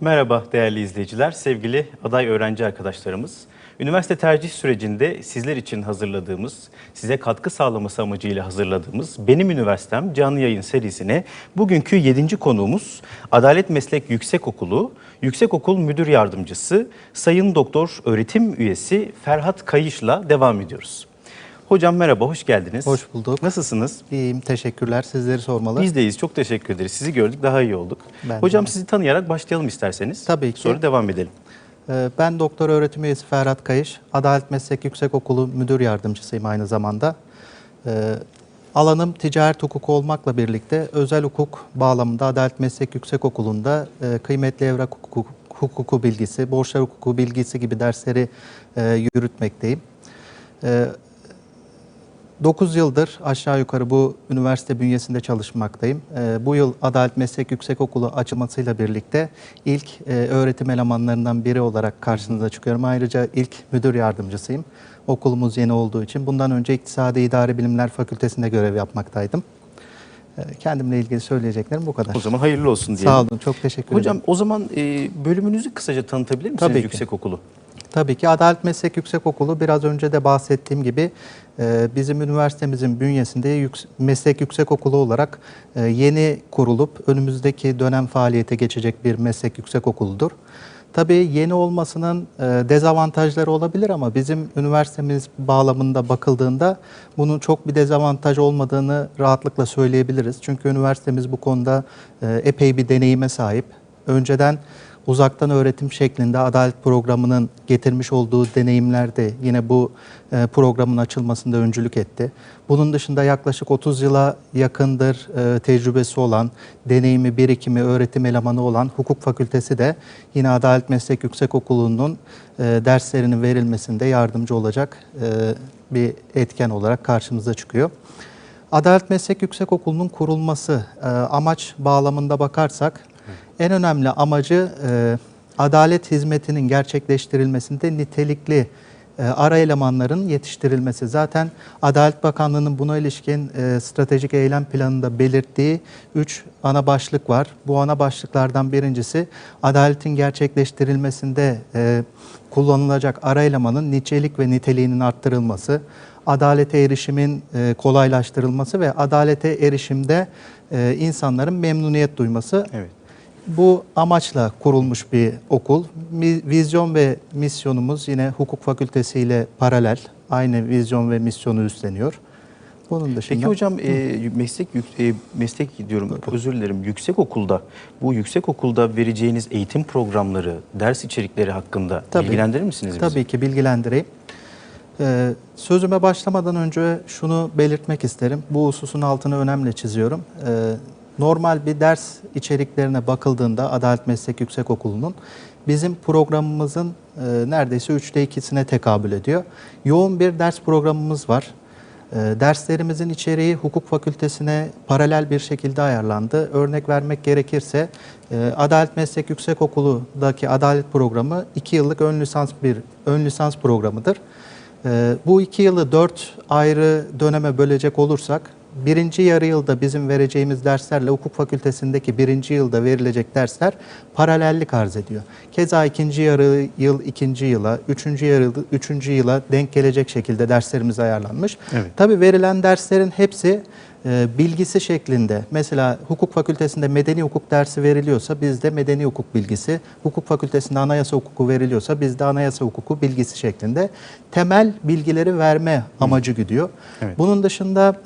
Merhaba değerli izleyiciler, sevgili aday öğrenci arkadaşlarımız. Üniversite tercih sürecinde sizler için hazırladığımız, size katkı sağlaması amacıyla hazırladığımız Benim Üniversitem canlı yayın serisine bugünkü 7. konuğumuz Adalet Meslek Yüksekokulu Yüksekokul Müdür Yardımcısı Sayın Doktor Öğretim Üyesi Ferhat Kayış'la devam ediyoruz. Hocam merhaba, hoş geldiniz. Hoş bulduk. Nasılsınız? İyiyim, teşekkürler. Sizleri sormalı. Biz deyiz, çok teşekkür ederiz. Sizi gördük, daha iyi olduk. Ben de. Hocam sizi tanıyarak başlayalım isterseniz. Tabii ki. Sonra devam edelim. Ee, Ben doktor öğretim üyesi Ferhat Kayış. Adalet Meslek Yüksekokulu Müdür Yardımcısıyım aynı zamanda. Ee, Alanım ticaret hukuku olmakla birlikte özel hukuk bağlamında Adalet Meslek Yüksekokulu'nda e, kıymetli evrak hukuku, hukuku bilgisi, borçlar hukuku bilgisi gibi dersleri e, yürütmekteyim. Ee, 9 yıldır aşağı yukarı bu üniversite bünyesinde çalışmaktayım. Ee, bu yıl Adalet Meslek Yüksekokulu açılmasıyla birlikte ilk e, öğretim elemanlarından biri olarak karşınıza çıkıyorum. Ayrıca ilk müdür yardımcısıyım. Okulumuz yeni olduğu için. Bundan önce İktisadi İdari Bilimler Fakültesinde görev yapmaktaydım. Ee, kendimle ilgili söyleyeceklerim bu kadar. O zaman hayırlı olsun diyelim. Sağ olun, çok teşekkür ederim. Hocam o zaman e, bölümünüzü kısaca tanıtabilir misiniz Tabii ki. Yüksekokulu? Tabii ki Adalet Meslek Yüksekokulu biraz önce de bahsettiğim gibi e, bizim üniversitemizin bünyesinde yüks- meslek yüksekokulu olarak e, yeni kurulup önümüzdeki dönem faaliyete geçecek bir meslek yüksekokuludur. Tabii yeni olmasının e, dezavantajları olabilir ama bizim üniversitemiz bağlamında bakıldığında bunun çok bir dezavantaj olmadığını rahatlıkla söyleyebiliriz. Çünkü üniversitemiz bu konuda epey bir deneyime sahip. Önceden uzaktan öğretim şeklinde adalet programının getirmiş olduğu deneyimler de yine bu e, programın açılmasında öncülük etti. Bunun dışında yaklaşık 30 yıla yakındır e, tecrübesi olan, deneyimi, birikimi, öğretim elemanı olan hukuk fakültesi de yine Adalet Meslek Yüksekokulu'nun e, derslerinin verilmesinde yardımcı olacak e, bir etken olarak karşımıza çıkıyor. Adalet Meslek Yüksekokulu'nun kurulması e, amaç bağlamında bakarsak en önemli amacı e, adalet hizmetinin gerçekleştirilmesinde nitelikli e, ara elemanların yetiştirilmesi. Zaten Adalet Bakanlığı'nın buna ilişkin e, stratejik eylem planında belirttiği üç ana başlık var. Bu ana başlıklardan birincisi adaletin gerçekleştirilmesinde e, kullanılacak ara elemanın nicelik ve niteliğinin arttırılması, adalete erişimin e, kolaylaştırılması ve adalete erişimde e, insanların memnuniyet duyması. Evet. Bu amaçla kurulmuş bir okul. Vizyon ve misyonumuz yine hukuk fakültesi ile paralel. Aynı vizyon ve misyonu üstleniyor. Bunun dışında... Peki hocam e, meslek e, meslek diyorum özür dilerim yüksek okulda bu yüksek okulda vereceğiniz eğitim programları, ders içerikleri hakkında Tabii. bilgilendirir misiniz bizi? Tabii ki bilgilendireyim. Ee, sözüme başlamadan önce şunu belirtmek isterim. Bu hususun altını önemli çiziyorum. Ee, normal bir ders içeriklerine bakıldığında Adalet Meslek Yüksekokulu'nun bizim programımızın e, neredeyse üçte ikisine tekabül ediyor. Yoğun bir ders programımız var. Ee, Derslerimizin içeriği hukuk fakültesine paralel bir şekilde ayarlandı. Örnek vermek gerekirse e, Adalet Meslek Yüksekokulu'daki adalet programı 2 yıllık ön lisans bir ön lisans programıdır. Ee, Bu iki yılı dört ayrı döneme bölecek olursak birinci yarı yılda bizim vereceğimiz derslerle hukuk fakültesindeki birinci yılda verilecek dersler paralellik arz ediyor. Keza ikinci yarı yıl ikinci yıla, üçüncü yarı yıl üçüncü yıla denk gelecek şekilde derslerimiz ayarlanmış. Evet. Tabii verilen derslerin hepsi e, bilgisi şeklinde. Mesela hukuk fakültesinde medeni hukuk dersi veriliyorsa bizde medeni hukuk bilgisi, hukuk fakültesinde anayasa hukuku veriliyorsa bizde anayasa hukuku bilgisi şeklinde temel bilgileri verme amacı güdüyor. Evet. Bunun dışında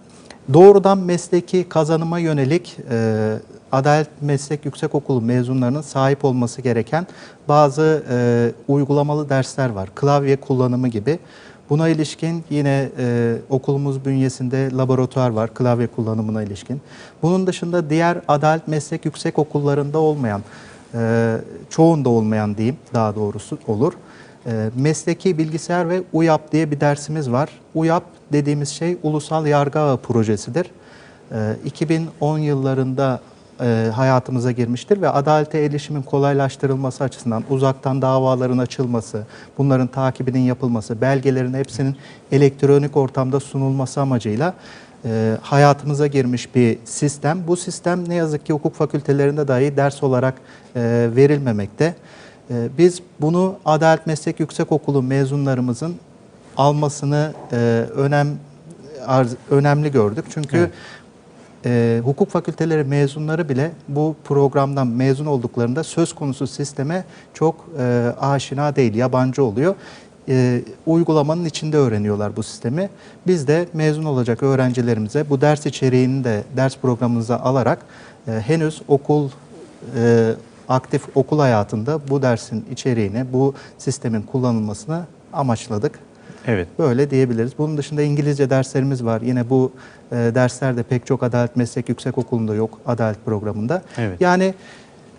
doğrudan mesleki kazanıma yönelik e, Adalet Meslek Yüksekokulu mezunlarının sahip olması gereken bazı e, uygulamalı dersler var. Klavye kullanımı gibi. Buna ilişkin yine e, okulumuz bünyesinde laboratuvar var klavye kullanımına ilişkin. Bunun dışında diğer adalet meslek yüksek okullarında olmayan, e, çoğunda olmayan diyeyim daha doğrusu olur. E, mesleki bilgisayar ve UYAP diye bir dersimiz var. UYAP dediğimiz şey Ulusal Yargı Ağı projesidir. E, 2010 yıllarında e, hayatımıza girmiştir ve adalete erişimin kolaylaştırılması açısından uzaktan davaların açılması, bunların takibinin yapılması, belgelerin hepsinin elektronik ortamda sunulması amacıyla e, hayatımıza girmiş bir sistem. Bu sistem ne yazık ki hukuk fakültelerinde dahi ders olarak e, verilmemekte. E, biz bunu Adalet Meslek Yüksekokulu mezunlarımızın almasını e, önem arz, önemli gördük. Çünkü Evet. e, hukuk fakülteleri mezunları bile bu programdan mezun olduklarında söz konusu sisteme çok e, aşina değil, yabancı oluyor. E, uygulamanın içinde öğreniyorlar bu sistemi. Biz de mezun olacak öğrencilerimize bu ders içeriğini de ders programımıza alarak e, henüz okul e, aktif okul hayatında bu dersin içeriğini, bu sistemin kullanılmasını amaçladık. Evet. Böyle diyebiliriz. Bunun dışında İngilizce derslerimiz var. Yine bu e, derslerde pek çok Adalet Meslek Yüksekokulu'nda yok Adalet programında. Evet. Yani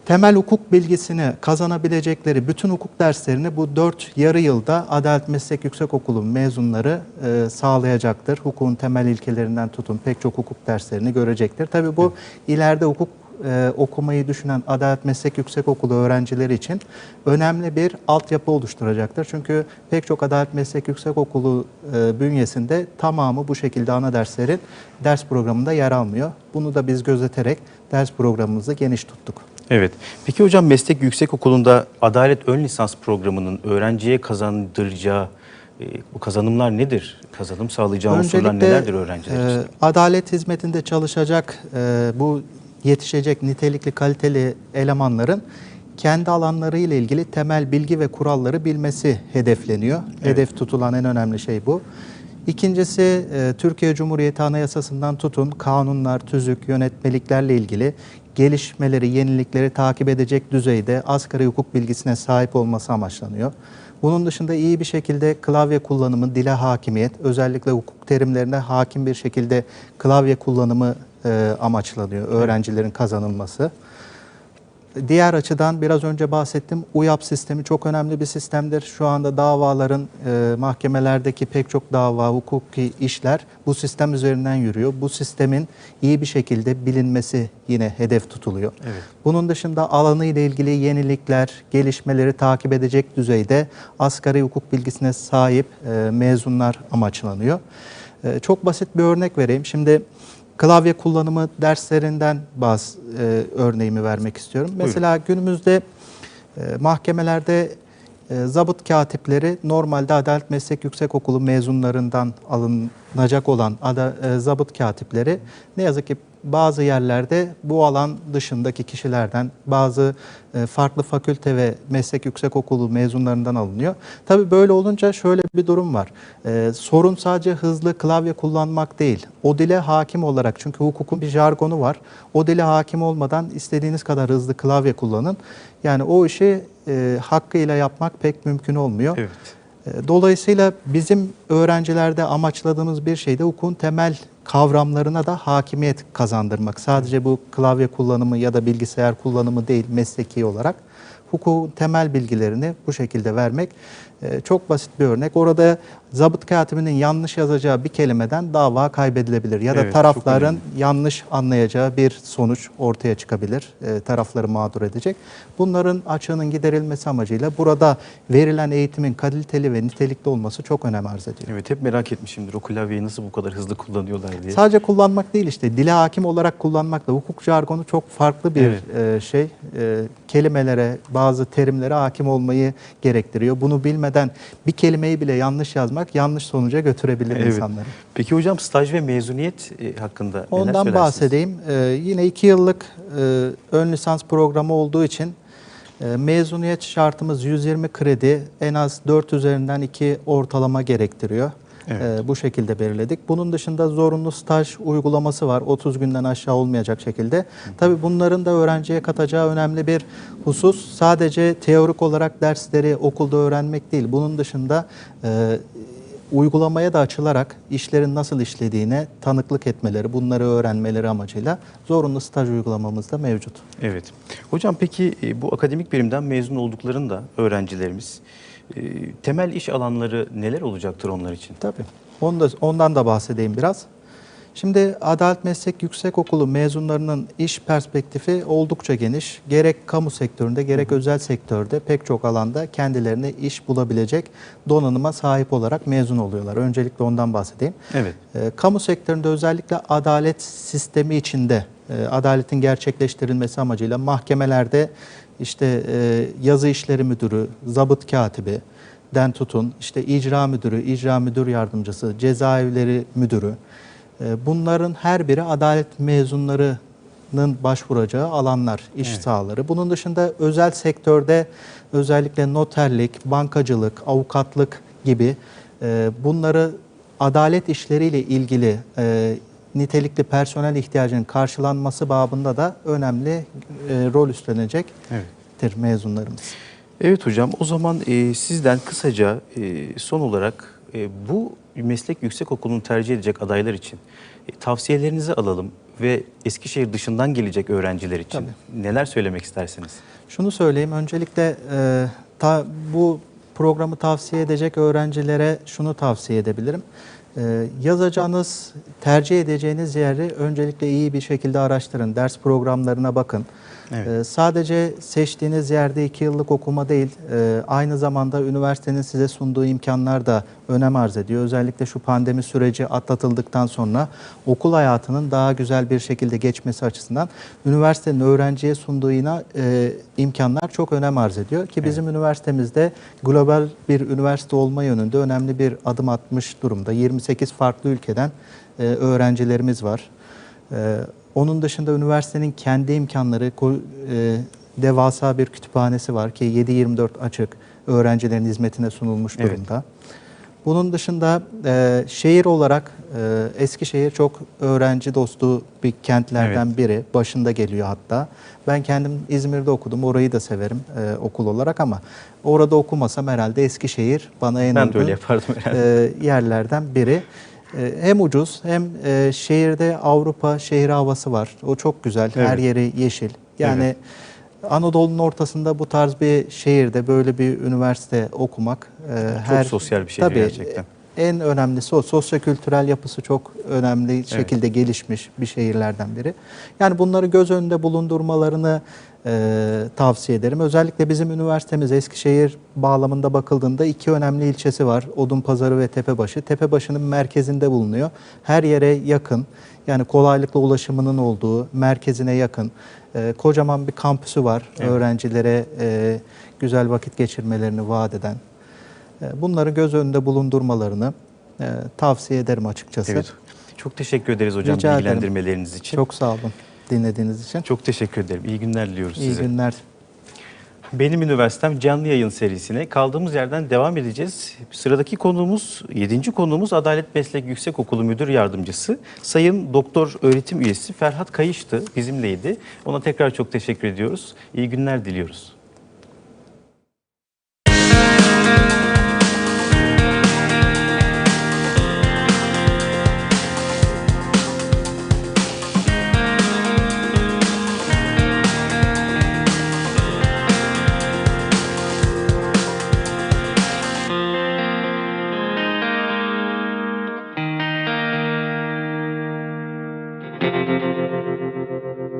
temel hukuk bilgisini kazanabilecekleri bütün hukuk derslerini bu dört yarı yılda Adalet Meslek Yüksekokulu mezunları e, sağlayacaktır. Hukukun temel ilkelerinden tutun pek çok hukuk derslerini görecektir. Tabii bu ileride hukuk e, okumayı düşünen Adalet Meslek Yüksekokulu öğrencileri için önemli bir altyapı oluşturacaktır. Çünkü pek çok Adalet Meslek Yüksekokulu e, bünyesinde tamamı bu şekilde ana derslerin ders programında yer almıyor. Bunu da biz gözeterek ders programımızı geniş tuttuk. Evet. Peki hocam meslek yüksekokulu'nda adalet ön lisans programının öğrenciye kazandıracağı e, bu kazanımlar nedir? Kazanım sağlayacağı unsurlar nelerdir öğrenciler için? e, adalet hizmetinde çalışacak e, bu yetişecek nitelikli kaliteli elemanların kendi alanları ile ilgili temel bilgi ve kuralları bilmesi hedefleniyor. Hedef tutulan en önemli şey bu. İkincisi e, Türkiye Cumhuriyeti Anayasası'ndan tutun kanunlar, tüzük, yönetmeliklerle ilgili gelişmeleri, yenilikleri takip edecek düzeyde asgari hukuk bilgisine sahip olması amaçlanıyor. Bunun dışında iyi bir şekilde klavye kullanımı, dile hakimiyet, özellikle hukuk terimlerine hakim bir şekilde klavye kullanımı e, amaçlanıyor, öğrencilerin kazanılması. Diğer açıdan biraz önce bahsettim. UYAP sistemi çok önemli bir sistemdir. Şu anda davaların e, mahkemelerdeki pek çok dava, hukuki işler bu sistem üzerinden yürüyor. Bu sistemin iyi bir şekilde bilinmesi yine hedef tutuluyor. Evet. Bunun dışında alanı ile ilgili yenilikler, gelişmeleri takip edecek düzeyde asgari hukuk bilgisine sahip e, mezunlar amaçlanıyor. E, çok basit bir örnek vereyim. Şimdi klavye kullanımı derslerinden bazı e, örneğimi vermek istiyorum. Mesela günümüzde e, mahkemelerde e, zabıt katipleri normalde Adalet Meslek Yüksekokulu mezunlarından alınacak olan ada, e, zabıt katipleri ne yazık ki bazı yerlerde bu alan dışındaki kişilerden bazı e, farklı fakülte ve meslek yüksekokulu mezunlarından alınıyor. Tabii böyle olunca şöyle bir durum var. E, sorun sadece hızlı klavye kullanmak değil. O dile hakim olarak çünkü hukukun bir jargonu var. O dile hakim olmadan istediğiniz kadar hızlı klavye kullanın. Yani o işi e, hakkıyla yapmak pek mümkün olmuyor. Evet. Dolayısıyla bizim öğrencilerde amaçladığımız bir şey de hukukun temel kavramlarına da hakimiyet kazandırmak. Sadece bu klavye kullanımı ya da bilgisayar kullanımı değil mesleki olarak hukukun temel bilgilerini bu şekilde vermek e, çok basit bir örnek. Orada zabıt katibinin yanlış yazacağı bir kelimeden dava kaybedilebilir ya da Evet, tarafların yanlış anlayacağı bir sonuç ortaya çıkabilir. E, tarafları mağdur edecek. Bunların açığının giderilmesi amacıyla burada verilen eğitimin kaliteli ve nitelikli olması çok önem arz ediyor. Evet hep merak etmişimdir o klavyeyi nasıl bu kadar hızlı kullanıyorlar diye. Sadece kullanmak değil işte dile hakim olarak kullanmakla hukuk jargonu çok farklı bir e, şey. E, kelimelere, bazı terimlere hakim olmayı gerektiriyor. Bunu bilmeden bir kelimeyi bile yanlış yazmak yanlış sonuca götürebilir Evet. insanları. Peki hocam staj ve mezuniyet e, hakkında Ondan bahsedeyim. Ee, yine iki yıllık e, ön lisans programı olduğu için e, mezuniyet şartımız 120 kredi, en az 4 üzerinden 2 ortalama gerektiriyor. Evet. E, bu şekilde belirledik. Bunun dışında zorunlu staj uygulaması var. 30 günden aşağı olmayacak şekilde. Tabii bunların da öğrenciye katacağı önemli bir husus sadece teorik olarak dersleri okulda öğrenmek değil. Bunun dışında e, uygulamaya da açılarak işlerin nasıl işlediğine tanıklık etmeleri, bunları öğrenmeleri amacıyla zorunlu staj uygulamamız da mevcut. Evet. Hocam peki e, bu akademik birimden mezun olduklarında öğrencilerimiz e, temel iş alanları neler olacaktır onlar için? Tabii. Onu da, ondan da bahsedeyim biraz. Şimdi Adalet Meslek Yüksekokulu mezunlarının iş perspektifi oldukça geniş. Gerek kamu sektöründe gerek özel sektörde pek çok alanda kendilerine iş bulabilecek donanıma sahip olarak mezun oluyorlar. Öncelikle ondan bahsedeyim. Evet. E, Kamu sektöründe özellikle adalet sistemi içinde e, adaletin gerçekleştirilmesi amacıyla mahkemelerde işte e, yazı işleri müdürü, zabıt katibi den tutun, işte icra müdürü, icra müdür yardımcısı, cezaevleri müdürü bunların her biri adalet mezunlarının başvuracağı alanlar, iş Evet. sahaları. Bunun dışında özel sektörde özellikle noterlik, bankacılık, avukatlık gibi e, bunları adalet işleriyle ilgili e, nitelikli personel ihtiyacının karşılanması babında da önemli e, rol üstlenecektir Evet. mezunlarımız. Evet hocam o zaman e, sizden kısaca e, son olarak e, bu meslek yüksekokulu'nu tercih edecek adaylar için e, tavsiyelerinizi alalım ve Eskişehir dışından gelecek öğrenciler için neler söylemek istersiniz? Şunu söyleyeyim, öncelikle e, ta, bu programı tavsiye edecek öğrencilere şunu tavsiye edebilirim. E, yazacağınız, tercih edeceğiniz yeri öncelikle iyi bir şekilde araştırın, ders programlarına bakın. Evet. E, sadece seçtiğiniz yerde iki yıllık okuma değil, e, aynı zamanda üniversitenin size sunduğu imkanlar da önem arz ediyor. Özellikle şu pandemi süreci atlatıldıktan sonra okul hayatının daha güzel bir şekilde geçmesi açısından üniversitenin öğrenciye sunduğu e, imkanlar çok önem arz ediyor. Ki bizim üniversitemizde global bir üniversite olma yönünde önemli bir adım atmış durumda. 28 farklı ülkeden e, öğrencilerimiz var. Ee, onun dışında üniversitenin kendi imkanları, e, devasa bir kütüphanesi var ki 7-24 açık öğrencilerin hizmetine sunulmuş Evet. durumda. Bunun dışında e, şehir olarak e, Eskişehir çok öğrenci dostu bir kentlerden biri. Başında geliyor hatta. Ben kendim İzmir'de okudum. Orayı da severim e, okul olarak ama orada okumasam herhalde Eskişehir bana en Ben de uygun öyle yapardım herhalde. e, yerlerden biri. E, hem ucuz hem e, şehirde Avrupa şehir havası var. O çok güzel. Her Evet. yeri yeşil. Yani Evet. Anadolu'nun ortasında bu tarz bir şehirde böyle bir üniversite okumak e, sosyal bir şehir tabii, gerçekten. En önemlisi o. Sosyo-kültürel yapısı çok önemli şekilde gelişmiş bir şehirlerden biri. Yani bunları göz önünde bulundurmalarını e, tavsiye ederim. Özellikle bizim üniversitemiz Eskişehir bağlamında bakıldığında iki önemli ilçesi var. Odunpazarı ve Tepebaşı. Tepebaşı'nın merkezinde bulunuyor. Her yere yakın. Yani kolaylıkla ulaşımının olduğu, merkezine yakın. e, kocaman bir kampüsü var. Evet. Öğrencilere e, güzel vakit geçirmelerini vaat eden. E, Bunları göz önünde bulundurmalarını e, tavsiye ederim açıkçası. Evet. Çok teşekkür ederiz hocam Rica ederim. bilgilendirmeleriniz için. Çok sağ olun dinlediğiniz için. çok teşekkür ederim. İyi günler diliyoruz İyi size. günler. Benim Üniversitem canlı yayın serisine kaldığımız yerden devam edeceğiz. Sıradaki konuğumuz, 7. konuğumuz Adalet Meslek Yüksekokulu Müdür Yardımcısı Sayın Doktor Öğretim Üyesi Ferhat Kayış'tı, bizimleydi. Ona tekrar çok teşekkür ediyoruz. İyi günler diliyoruz.